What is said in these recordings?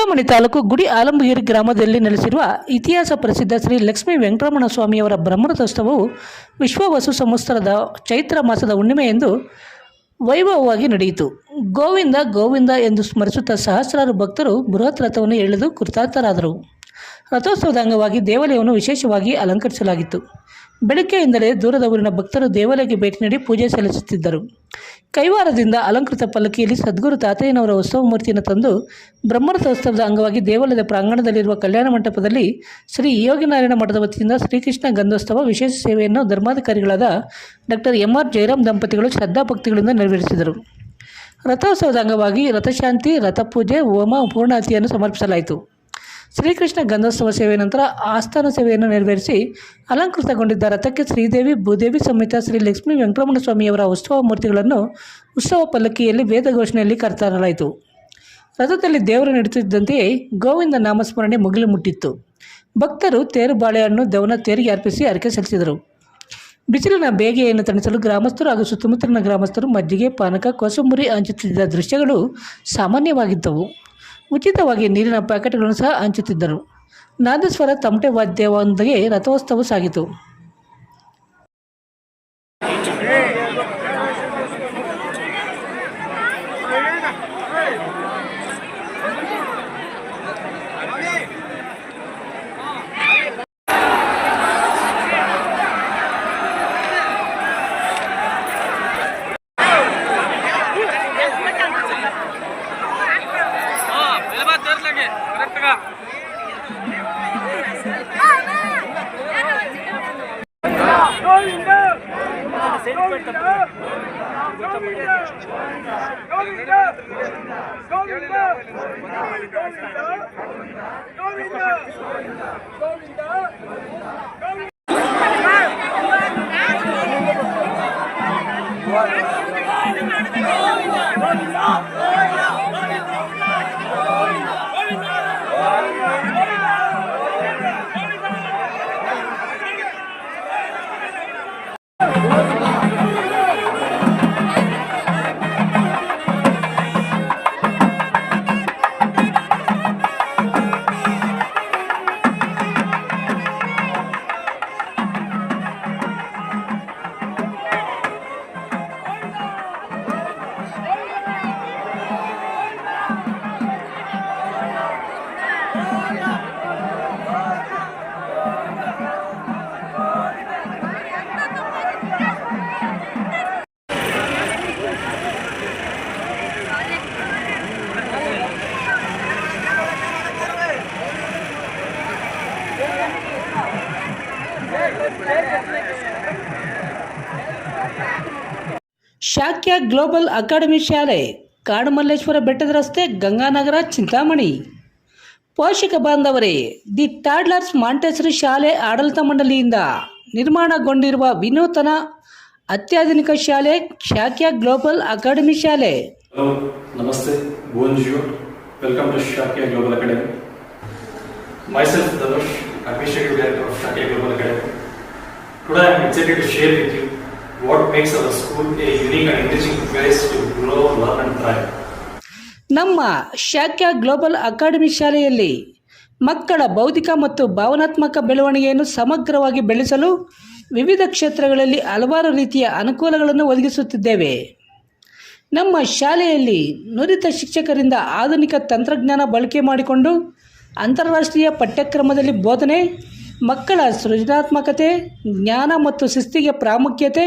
ಚಿಂತಾಮಣಿ ತಾಲೂಕು ಗುಡಿ ಆಲಂಬಗಿರಿ ಗ್ರಾಮದಲ್ಲಿ ನೆಲೆಸಿರುವ ಇತಿಹಾಸ ಪ್ರಸಿದ್ಧ ಶ್ರೀ ಲಕ್ಷ್ಮೀ ವೆಂಕಟರಮಣ ಸ್ವಾಮಿಯವರ ಬ್ರಹ್ಮರಥೋತ್ಸವವು ವಿಶ್ವವಸು ಸಂವತ್ಸರದ ಚೈತ್ರ ಮಾಸದ ಹುಣ್ಣಿಮೆಯೆಂದು ವೈಭವವಾಗಿ ನಡೆಯಿತು. ಗೋವಿಂದ ಗೋವಿಂದ ಎಂದು ಸ್ಮರಿಸುತ್ತಾ ಸಹಸ್ರಾರು ಭಕ್ತರು ಬೃಹತ್ ರಥವನ್ನು ಎಳೆದು ಕೃತಾರ್ಥರಾದರು. ರಥೋತ್ಸವದ ಅಂಗವಾಗಿ ದೇವಾಲಯವನ್ನು ವಿಶೇಷವಾಗಿ ಅಲಂಕರಿಸಲಾಗಿತ್ತು. ಬೆಳಗ್ಗೆಯಿಂದಲೇ ದೂರದ ಊರಿನ ಭಕ್ತರು ದೇವಾಲಯಕ್ಕೆ ಭೇಟಿ ನೀಡಿ ಪೂಜೆ ಸಲ್ಲಿಸುತ್ತಿದ್ದರು. ಕೈವಾರದಿಂದ ಅಲಂಕೃತ ಪಲ್ಲಕಿಯಲ್ಲಿ ಸದ್ಗುರು ತಾತಯ್ಯನವರ ಉತ್ಸವ ಮೂರ್ತಿಯನ್ನು ತಂದು ಬ್ರಹ್ಮರಥೋತ್ಸವದ ಅಂಗವಾಗಿ ದೇವಾಲಯದ ಪ್ರಾಂಗಣದಲ್ಲಿರುವ ಕಲ್ಯಾಣ ಮಂಟಪದಲ್ಲಿ ಶ್ರೀ ಯೋಗಿನಾರಾಯಣ ಮಠದ ವತಿಯಿಂದ ಶ್ರೀಕೃಷ್ಣ ಗಂಧೋತ್ಸವ ವಿಶೇಷ ಸೇವೆಯನ್ನು ಧರ್ಮಾಧಿಕಾರಿಗಳಾದ ಡಾಕ್ಟರ್ ಎಂ ಆರ್ ಜಯರಾಮ್ ದಂಪತಿಗಳು ಶ್ರದ್ಧಾಭಕ್ತಿಗಳಿಂದ ನೆರವೇರಿಸಿದರು. ರಥೋತ್ಸವದ ಅಂಗವಾಗಿ ರಥಶಾಂತಿ, ರಥಪೂಜೆ, ಹೋಮ, ಪೂರ್ಣಾತಿಯನ್ನು ಸಮರ್ಪಿಸಲಾಯಿತು. ಶ್ರೀಕೃಷ್ಣ ಗಂಧೋತ್ಸವ ಸೇವೆ ನಂತರ ಆಸ್ಥಾನ ಸೇವೆಯನ್ನು ನೆರವೇರಿಸಿ ಅಲಂಕೃತಗೊಂಡಿದ್ದ ರಥಕ್ಕೆ ಶ್ರೀದೇವಿ, ಭೂದೇವಿ ಸಮೇತ ಶ್ರೀ ಲಕ್ಷ್ಮೀ ವೆಂಕಟರಮಣ ಸ್ವಾಮಿಯವರ ಉತ್ಸವ ಮೂರ್ತಿಗಳನ್ನು ಉತ್ಸವ ಪಲ್ಲಕ್ಕಿಯಲ್ಲಿ ವೇದ ಘೋಷಣೆಯಲ್ಲಿ ಕರೆತರಲಾಯಿತು. ರಥದಲ್ಲಿ ದೇವರು ನಡೆಸುತ್ತಿದ್ದಂತೆಯೇ ಗೋವಿಂದ ನಾಮಸ್ಮರಣೆ ಮುಗಿಲು ಮುಟ್ಟಿತ್ತು. ಭಕ್ತರು ತೇರು ಬಾಳೆಹಣ್ಣು, ದೇವನ ತೇರಿಗೆ ಅರ್ಪಿಸಿ ಅರಕೆ ಸಲ್ಲಿಸಿದರು. ಬಿಸಿಲಿನ ಬೇಗೆಯನ್ನು ತಣಿಸಲು ಗ್ರಾಮಸ್ಥರು ಹಾಗೂ ಸುತ್ತಮುತ್ತಲಿನ ಗ್ರಾಮಸ್ಥರು ಮಜ್ಜಿಗೆ, ಪಾನಕ, ಕೋಸಂಬರಿ ಹಂಚುತ್ತಿದ್ದ ದೃಶ್ಯಗಳು ಸಾಮಾನ್ಯವಾಗಿದ್ದವು. ಉಚಿತವಾಗಿ ನೀರಿನ ಪ್ಯಾಕೆಟ್ಗಳನ್ನು ಸಹ ಹಂಚುತ್ತಿದ್ದರು. ನಾದಸ್ವರ ತಮಟೆ ವಾದ್ಯವೊಂದಿಗೆ ರಥೋತ್ಸವ ಸಾಗಿತು. Govinda Govinda Govinda Govinda Govinda Govinda Go, go, go. Shakya global academy ಶಾಲೆ, ಕಾಡುಮಲ್ಲೇಶ್ವರ ಬೆಟ್ಟದ ರಸ್ತೆ, ಗಂಗಾನಗರ, ಚಿಂತಾಮಣಿ. ಪೋಷಕ ಬಾಂಧವರೇ, ದಿ ಟಾಡ್ಲರ್ಸ್ ಮಾಂಟೇಸರಿ ಶಾಲೆ ಆಡಳಿತ ಮಂಡಳಿಯಿಂದ ನಿರ್ಮಾಣಗೊಂಡಿರುವ ವಿನೂತನ ಅತ್ಯಾಧುನಿಕ ಶಾಲೆ ಶಾಖ್ಯ ಗ್ಲೋಬಲ್ ಅಕಾಡೆಮಿ ಶಾಲೆ. ನಮಸ್ತೆ welcome to Shakya global academy. Myself Abhishek director of Shakya global academy. Today I to share with what makes our school a unique and enriching place to grow, learn and thrive. ನಮ್ಮ ಶಾಖ್ಯ global academy ಶಾಲೆಯಲ್ಲಿ ಮಕ್ಕಳ ಬೌದ್ಧಿಕ ಮತ್ತು ಭಾವನಾತ್ಮಕ ಬೆಳವಣಿಗೆಯನ್ನು ಸಮಗ್ರವಾಗಿ ಬೆಳೆಸಲು ವಿವಿಧ ಕ್ಷೇತ್ರಗಳಲ್ಲಿ ಹಲವಾರು ರೀತಿಯ ಅನುಕೂಲಗಳನ್ನು ಒದಗಿಸುತ್ತಿದ್ದೇವೆ ನಮ್ಮ ಶಾಲೆಯಲ್ಲಿ ನುರಿತ ಶಿಕ್ಷಕರಿಂದ ಆಧುನಿಕ ತಂತ್ರಜ್ಞಾನ ಬಳಕೆ ಮಾಡಿಕೊಂಡು ಅಂತಾರಾಷ್ಟ್ರೀಯ ಪಠ್ಯಕ್ರಮದಲ್ಲಿ ಬೋಧನೆ ಮಕ್ಕಳ ಸೃಜನಾತ್ಮಕತೆ ಜ್ಞಾನ ಮತ್ತು ಶಿಸ್ತಿಗೆ ಪ್ರಾಮುಖ್ಯತೆ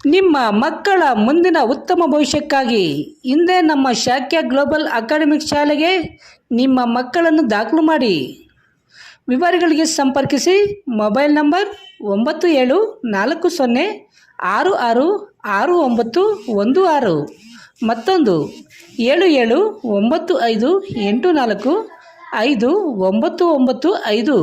ನಿಮ್ಮ ಮಕ್ಕಳ ಮುಂದಿನ ಉತ್ತಮ ಭವಿಷ್ಯಕ್ಕಾಗಿ ಹಿಂದೆ ನಮ್ಮ ಶಾಖ್ಯ ಗ್ಲೋಬಲ್ ಅಕಾಡೆಮಿಕ್ ಶಾಲೆಗೆ ನಿಮ್ಮ ಮಕ್ಕಳನ್ನು ದಾಖಲು ಮಾಡಿ. ವಿವರಗಳಿಗೆ ಸಂಪರ್ಕಿಸಿ ಮೊಬೈಲ್ ನಂಬರ್ ಒಂಬತ್ತು ಏಳು ನಾಲ್ಕು ಸೊನ್ನೆ ಆರು ಆರು ಆರು ಒಂಬತ್ತು ಒಂದು ಆರು ಮತ್ತೊಂದು ಏಳು ಏಳು ಒಂಬತ್ತು ಐದು ಎಂಟು ನಾಲ್ಕು ಐದು ಒಂಬತ್ತು ಒಂಬತ್ತು ಐದು.